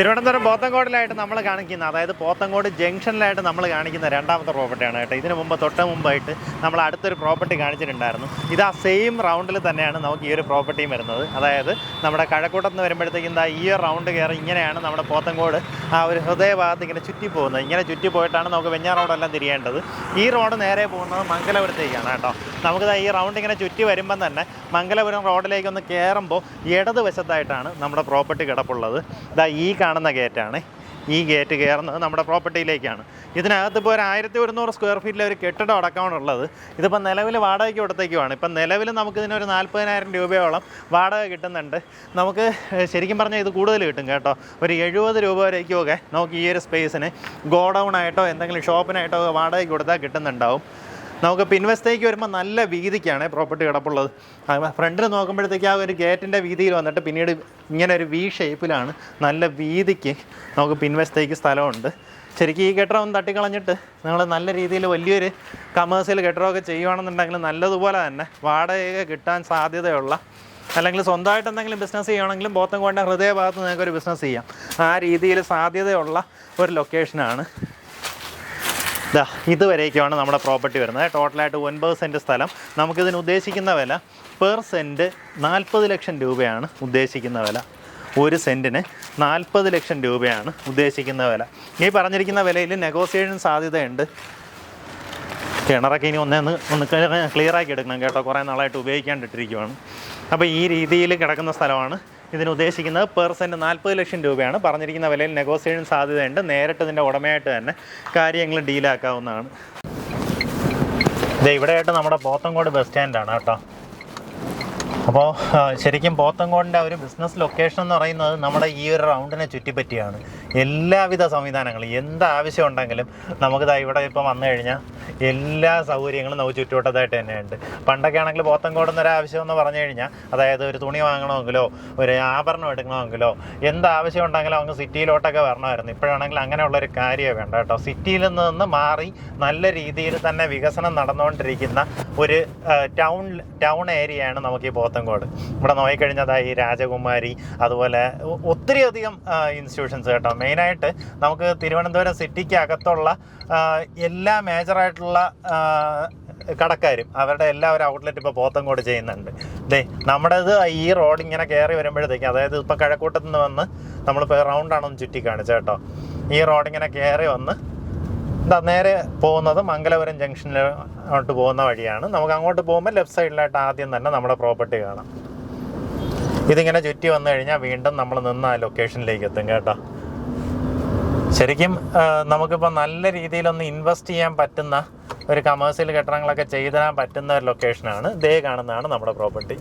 തിരുവനന്തപുരം പോത്തങ്കോടിലായിട്ട് നമ്മൾ കാണിക്കുന്ന അതായത് പോത്തങ്കോട് ജംഗ്ഷനിലായിട്ട് നമ്മൾ കാണിക്കുന്ന രണ്ടാമത്തെ പ്രോപ്പർട്ടിയാണ് കേട്ടോ. ഇതിനു മുമ്പ് തൊട്ട് മുമ്പായിട്ട് നമ്മൾ അടുത്തൊരു പ്രോപ്പർട്ടി കാണിച്ചിട്ടുണ്ടായിരുന്നു. ഇത് ആ സെയിം റൗണ്ടിൽ തന്നെയാണ് നമുക്ക് ഈ ഒരു പ്രോപ്പർട്ടിയും വരുന്നത്. അതായത് നമ്മുടെ കഴക്കൂട്ടത്ത് നിന്ന് വരുമ്പോഴത്തേക്കും ദാ ഈ ഒരു റൗണ്ട് കയറി ഇങ്ങനെയാണ് നമ്മുടെ പോത്തങ്കോട് ആ ഒരു ഹൃദയഭാഗത്ത് ഇങ്ങനെ ചുറ്റി പോകുന്നത് ഇങ്ങനെ ചുറ്റി പോയിട്ടാണ് നമുക്ക് വെഞ്ഞാറോഡെല്ലാം തിരിയേണ്ടത്. ഈ റോഡ് നേരെ പോകുന്നത് മംഗലപുരത്തേക്കാണ് കേട്ടോ. നമുക്ക് ദാ ഈ റൗണ്ട് ഇങ്ങനെ ചുറ്റി വരുമ്പം തന്നെ മംഗലപുരം റോഡിലേക്ക് ഒന്ന് കയറുമ്പോൾ ഇടതുവശത്തായിട്ടാണ് നമ്മുടെ പ്രോപ്പർട്ടി കിടപ്പുള്ളത്. ഇതാ ഈ കാണുന്ന ഗേറ്റാണ് ഈ ഗേറ്റ് കയറുന്നത് നമ്മുടെ പ്രോപ്പർട്ടിയിലേക്കാണ് ഇതിനകത്ത് ഇപ്പോൾ ഒരു ആയിരത്തി ഒരുന്നൂറ് സ്ക്വയർ ഫീറ്റിലെ ഒരു കെട്ടിടം അടക്കമാണ് ഉള്ളത്. ഇതിപ്പോൾ നിലവിൽ വാടകയ്ക്ക് കൊടുത്തേക്കുവാണ്. ഇപ്പം നിലവിൽ നമുക്കിതിനൊരു നാൽപ്പതിനായിരം രൂപയോളം വാടക കിട്ടുന്നുണ്ട്. നമുക്ക് ശരിക്കും പറഞ്ഞാൽ ഇത് കൂടുതൽ കിട്ടും കേട്ടോ. ഒരു എഴുപത് രൂപ വരേക്കുമൊക്കെ നമുക്ക് ഈ ഒരു സ്പേസിന് ഗോഡൗൺ ആയിട്ടോ എന്തെങ്കിലും ഷോപ്പിനായിട്ടോ വാടകയ്ക്ക് കൊടുത്താൽ കിട്ടുന്നുണ്ടാവും. നമുക്ക് പിൻവശത്തേക്ക് വരുമ്പോൾ നല്ല വീതിക്കാണ് പ്രോപ്പർട്ടി കിടപ്പുള്ളത്. ഫ്രണ്ടിൽ നോക്കുമ്പോഴത്തേക്ക് ആ ഒരു ഗേറ്റിന്റെ വീതിയിൽ വന്നിട്ട് പിന്നീട് ഇങ്ങനെ ഒരു വി ഷേപ്പിലാണ് നല്ല വീതിക്ക് നമുക്ക് പിൻവശത്തേക്ക് സ്ഥലമുണ്ട്. ശരിക്കും ഈ കെട്ടിടം ഒന്ന് തട്ടിക്കളഞ്ഞിട്ട് നിങ്ങൾ നല്ല രീതിയിൽ വലിയൊരു കമേഴ്സ്യൽ കെട്ടിടമൊക്കെ ചെയ്യുകയാണെന്നുണ്ടെങ്കിൽ നല്ലതുപോലെ തന്നെ വാടക കിട്ടാൻ സാധ്യതയുള്ള അല്ലെങ്കിൽ സ്വന്തമായിട്ട് എന്തെങ്കിലും ബിസിനസ് ചെയ്യുകയാണെങ്കിലും പോത്തൻകോടിന്റെ ഹൃദയഭാഗത്ത് നിങ്ങൾക്ക് ഒരു ബിസിനസ് ചെയ്യാം. ആ രീതിയിൽ സാധ്യതയുള്ള ഒരു ലൊക്കേഷനാണ് ദാ ഇതുവരേക്കുമാണ് നമ്മുടെ പ്രോപ്പർട്ടി വരുന്നത്. ടോട്ടലായിട്ട് ഒൻപത് സെന്റ് സ്ഥലം. നമുക്കിതിന് ഉദ്ദേശിക്കുന്ന വില പെർ സെന്റ് നാൽപ്പത് ലക്ഷം രൂപയാണ് ഉദ്ദേശിക്കുന്ന വില. ഒരു സെന്റിന് നാൽപ്പത് ലക്ഷം രൂപയാണ് ഉദ്ദേശിക്കുന്ന വില. ഈ പറഞ്ഞിരിക്കുന്ന വിലയിൽ നെഗോസിയേഷൻ സാധ്യതയുണ്ട്. കിണറൊക്കെ ഇനി ഒന്നേ ഒന്ന് ആക്കി എടുക്കണം കേട്ടോ. കുറേ നാളായിട്ട് ഉപയോഗിക്കാണ്ടിട്ടിരിക്കുവാണ്. അപ്പോൾ ഈ രീതിയിൽ കിടക്കുന്ന സ്ഥലമാണ് ഇതിന് ഉദ്ദേശിക്കുന്നത് പെർ നാൽപ്പത് ലക്ഷം രൂപയാണ്. പറഞ്ഞിരിക്കുന്ന വിലയിൽ നെഗോസിയേഷൻ സാധ്യതയുണ്ട്. നേരിട്ട് ഇതിന്റെ ഉടമയായിട്ട് തന്നെ കാര്യങ്ങൾ ഡീലാക്കാവുന്നതാണ്. ഇത് ഇവിടെയായിട്ട് നമ്മുടെ പോത്തങ്കോട് ബസ് സ്റ്റാൻഡാണ് കേട്ടോ. അപ്പോൾ ശരിക്കും പോത്തങ്കോടിന്റെ ഒരു ബിസിനസ് ലൊക്കേഷൻ എന്ന് പറയുന്നത് നമ്മുടെ ഈ ഒരു റൗണ്ടിനെ ചുറ്റിപ്പറ്റിയാണ്. എല്ലാവിധ സംവിധാനങ്ങളും എന്ത് ആവശ്യം ഉണ്ടെങ്കിലും നമുക്കിതാ ഇവിടെ ഇപ്പം വന്നു കഴിഞ്ഞാൽ എല്ലാ സൗകര്യങ്ങളും നമുക്ക് ചുറ്റുവട്ടത്തായിട്ട് തന്നെയുണ്ട്. പണ്ടൊക്കെ ആണെങ്കിൽ പോത്തങ്കോട് എന്നൊരു ആവശ്യം എന്ന് പറഞ്ഞു കഴിഞ്ഞാൽ അതായത് ഒരു തുണി വാങ്ങണമെങ്കിലോ ഒരു ആഭരണം എടുക്കണമെങ്കിലോ എന്ത് ആവശ്യം ഉണ്ടെങ്കിലും അങ്ങ് സിറ്റിയിലോട്ടൊക്കെ വരണമായിരുന്നു. ഇപ്പോഴാണെങ്കിൽ അങ്ങനെയുള്ളൊരു കാര്യമേ വേണ്ട കേട്ടോ. സിറ്റിയിൽ നിന്ന് മാറി നല്ല രീതിയിൽ തന്നെ വികസനം നടന്നുകൊണ്ടിരിക്കുന്ന ഒരു ടൗൺ ടൗൺ ഏരിയയാണ് നമുക്ക് ഈ പോത്തങ്കോട് ഇവിടെ നോക്കിക്കഴിഞ്ഞതായി രാജകുമാരി അതുപോലെ ഒത്തിരി അധികം ഇൻസ്റ്റിറ്റ്യൂഷൻസ് കേട്ടോ. മെയിനായിട്ട് നമുക്ക് തിരുവനന്തപുരം സിറ്റിക്ക് അകത്തുള്ള എല്ലാ മേജറായിട്ടുള്ള കടക്കാരും അവരുടെ എല്ലാ ഒരു ഔട്ട്ലെറ്റ് ഇപ്പോൾ പോത്തങ്കോട് ചെയ്യുന്നുണ്ട്. ദേ നമ്മുടേത് ഈ റോഡ് ഇങ്ങനെ കയറി വരുമ്പോഴത്തേക്ക് അതായത് ഇപ്പോൾ കഴക്കൂട്ടത്ത് നിന്ന് വന്ന് നമ്മളിപ്പോൾ റൗണ്ടാണെന്ന് ചുറ്റി കാണിച്ചേട്ടോ ഈ റോഡ് ഇങ്ങനെ കയറി വന്ന് ദാ നേരെ പോകുന്നത് മംഗലപുരം ജംഗ്ഷനിലോട്ട് പോകുന്ന വഴിയാണ്. നമുക്ക് അങ്ങോട്ട് പോകുമ്പോൾ ലെഫ്റ്റ് സൈഡിലായിട്ട് ആദ്യം തന്നെ നമ്മുടെ പ്രോപ്പർട്ടി കാണാം. ഇതിങ്ങനെ ചുറ്റി വന്നു കഴിഞ്ഞാൽ വീണ്ടും നമ്മൾ നിന്ന് ആ ലൊക്കേഷനിലേക്ക് എത്തും കേട്ടോ. ശരിക്കും നമുക്കിപ്പോൾ നല്ല രീതിയിലൊന്ന് ഇൻവെസ്റ്റ് ചെയ്യാൻ പറ്റുന്ന ഒരു കമേഴ്സ്യൽ കെട്ടിടങ്ങളൊക്കെ ചെയ്തു തരാൻ പറ്റുന്ന ഒരു ലൊക്കേഷനാണ് ദേ കാണുന്നതാണ് നമ്മുടെ പ്രോപ്പർട്ടി